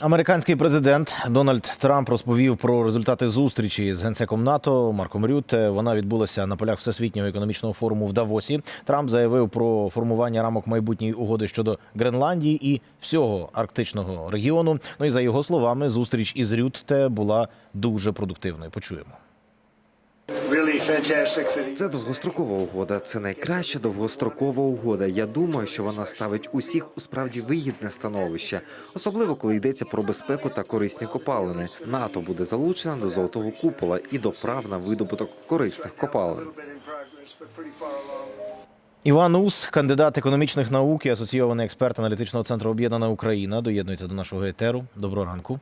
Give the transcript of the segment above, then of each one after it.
Американський президент Дональд Трамп розповів про результати зустрічі з генсеком НАТО Марком Рютте. Вона відбулася на полях всесвітнього економічного форуму в Давосі. Трамп заявив про формування рамок майбутньої угоди щодо Гренландії і всього арктичного регіону. Ну і за його словами, зустріч із Рютте була дуже продуктивною. Почуємо. Це довгострокова угода. Це найкраща довгострокова угода. Я думаю, що вона ставить усіх у справді вигідне становище, особливо коли йдеться про безпеку та корисні копалини. НАТО буде залучена до золотого купола і до прав на видобуток корисних копалин. Іван Ус, кандидат економічних наук і асоційований експерт аналітичного центру Об'єднана Україна, доєднується до нашого етеру. Доброго ранку.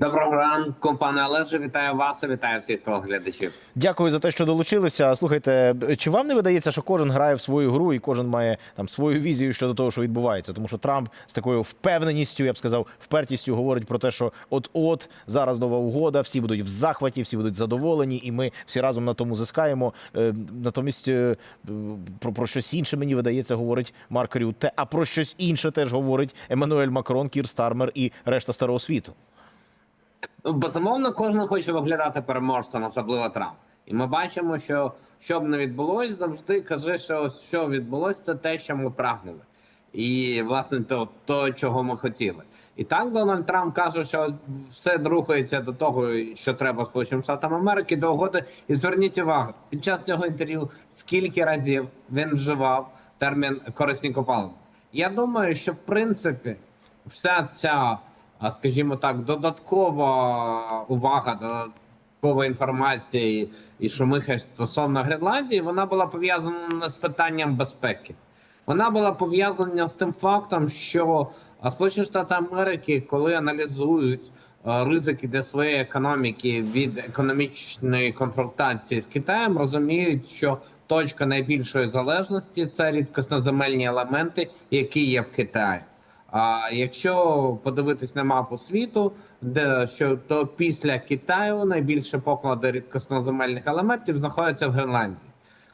Доброго ранку, пане Олеже. Вітаю вас вітаю всіх телеглядачів. Дякую за те, що долучилися. Слухайте, чи вам не видається, що кожен грає в свою гру і кожен має там свою візію щодо того, що відбувається? Тому що Трамп з такою впевненістю, я б сказав, впертістю говорить про те, що от-от зараз нова угода, всі будуть в захваті, всі будуть задоволені, і ми всі разом на тому зискаємо. Е, Натомість е, про, про щось інше мені видається, говорить Марк Рютте, а про щось інше теж говорить Еммануель Макрон, Кір Стармер і решта старого світу. Безумовно, кожен хоче виглядати переможцем, особливо Трамп. І ми бачимо, що що б не відбулось, завжди каже, що що відбулось, це те, що ми прагнули. І власне то, то, чого ми хотіли. І так Дональд Трамп каже, що все рухається до того, що треба Сполученим Штатам Америки до угоди. І зверніть увагу, під час цього інтерв'ю скільки разів він вживав термін корисні копалини. Я думаю, що в принципі вся ця, скажімо так, додаткова увага, додаткова інформація і- шумиха стосовно Гренландії, вона була пов'язана не з питанням безпеки. Вона була пов'язана з тим фактом, що а, Сполучені Штати Америки, коли аналізують ризики для своєї економіки від економічної конфронтації з Китаєм, розуміють, що точка найбільшої залежності це рідкосноземельні елементи, які є в Китаї. А якщо подивитись на мапу світу, де що то після Китаю найбільше поклади рідкосноземельних елементів знаходяться в Гренландії.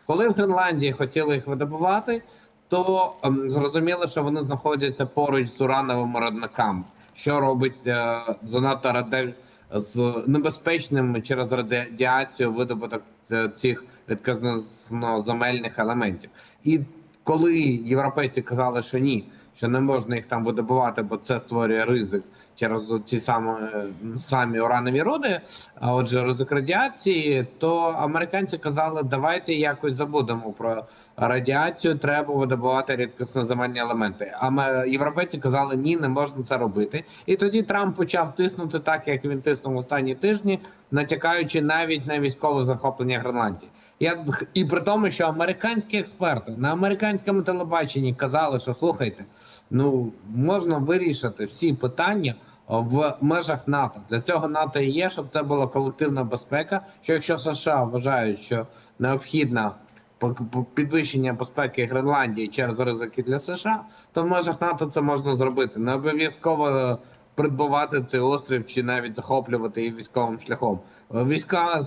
Коли в Гренландії хотіли їх видобувати, то ем, зрозуміло, що вони знаходяться поруч з урановими родниками, що робить е, занадто раде з небезпечним через радіацію видобуток ц- цих рідкозноземельних елементів. І коли європейці казали, що ні, що не можна їх там видобувати, бо це створює ризик через ці самі, самі уранові роди, а отже, ризик радіації, то американці казали, давайте якось забудемо про радіацію, треба видобувати рідкосноземельні елементи. А європейці казали, ні, не можна це робити. І тоді Трамп почав тиснути так, як він тиснув останні тижні, натякаючи навіть на військове захоплення Гренландії. Я і при тому, що американські експерти на американському телебаченні казали, що слухайте, ну можна вирішити всі питання в межах НАТО. Для цього НАТО і є, щоб це була колективна безпека. Що якщо США вважають, що по- підвищення безпеки Гренландії через ризики для США, то в межах НАТО це можна зробити. Не обов'язково придбувати цей острів чи навіть захоплювати її військовим шляхом. Е, Війська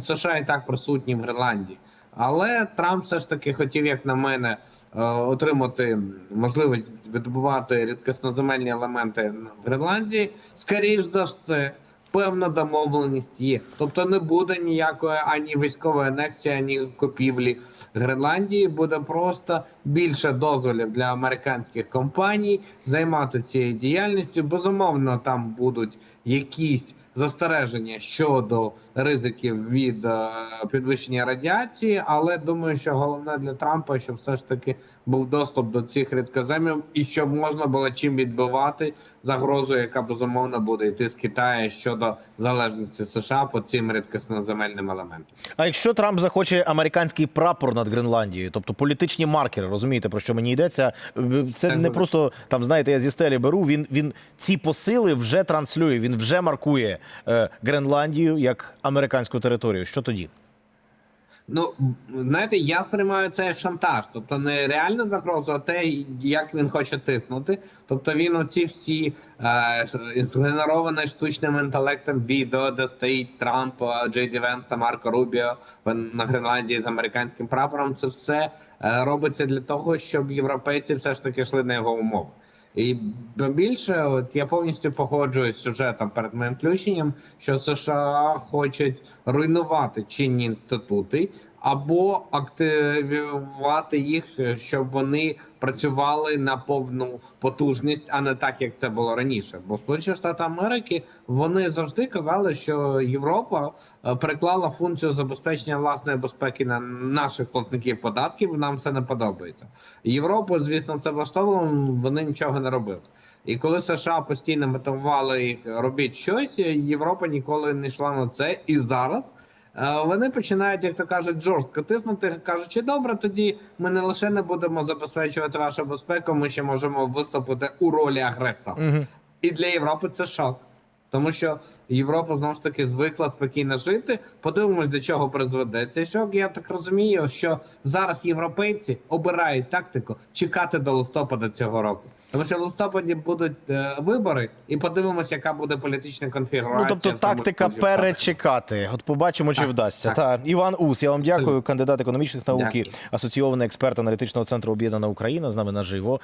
США і так присутні в Гренландії. Але Трамп все ж таки хотів, як на мене, е, отримати можливість видобувати рідкосноземельні елементи в Гренландії. Скоріше за все, певна домовленість є. Тобто не буде ніякої ані військової анексії, ані купівлі Гренландії. Буде просто більше дозволів для американських компаній займатися цією діяльністю. Безумовно, там будуть якісь застереження щодо ризиків від е, підвищення радіації, але думаю, що головне для Трампа, щоб все ж таки був доступ до цих рідкоземів і щоб можна було чим відбивати загрозу, яка безумовно буде йти з Китаю щодо залежності США по цим рідкосноземельним елементам. А якщо Трамп захоче американський прапор над Гренландією, тобто політичні маркери, розумієте про що мені йдеться? Це Так, не просто там, знаєте, я зі стелі беру. Він він ці посили вже транслює. Він вже маркує е, Гренландію як американську територію. Що тоді? Ну знаєте, я сприймаю це як шантаж, тобто не реальну загрозу, а те, як він хоче тиснути. Тобто він оці всі е, згенеровані штучним інтелектом відео, де стоїть Трамп, е, Джей Ді Венс та Марко Рубіо на Гренландії з американським прапором. Це все е, робиться для того, щоб європейці все ж таки йшли на його умови. І більше, от я повністю погоджуюсь з сюжетом перед моїм включенням, що США хочуть руйнувати чинні інститути або активувати їх, щоб вони працювали на повну потужність, а не так, як це було раніше. Бо Сполучені Штати Америки вони завжди казали, що Європа е, переклала функцію забезпечення власної безпеки на наших платників податків. Нам це не подобається. Європу, звісно, це влаштовувало. Вони нічого не робили. І коли США постійно мотивували їх робіть щось, Європа ніколи не йшла на це. І зараз вони починають, як то кажуть, жорстко тиснути, кажучи, добре, тоді ми не лише не будемо забезпечувати вашу безпеку, ми ще можемо виступити у ролі агресора. І для Європи це шок. Тому що Європа знову ж таки звикла спокійно жити. Подивимось, до чого призведе цей шок. Я так розумію, що зараз європейці обирають тактику чекати до листопада цього року. Тому що в листопаді будуть е, вибори, і подивимось, яка буде політична конфігурація. Ну, тобто тактика перечекати. От побачимо, чи Так, вдасться. так. Та Іван Ус, я вам дякую, Абсолютно. кандидат економічних наук і асоційований експерт аналітичного центру Об'єднана Україна з нами наживо.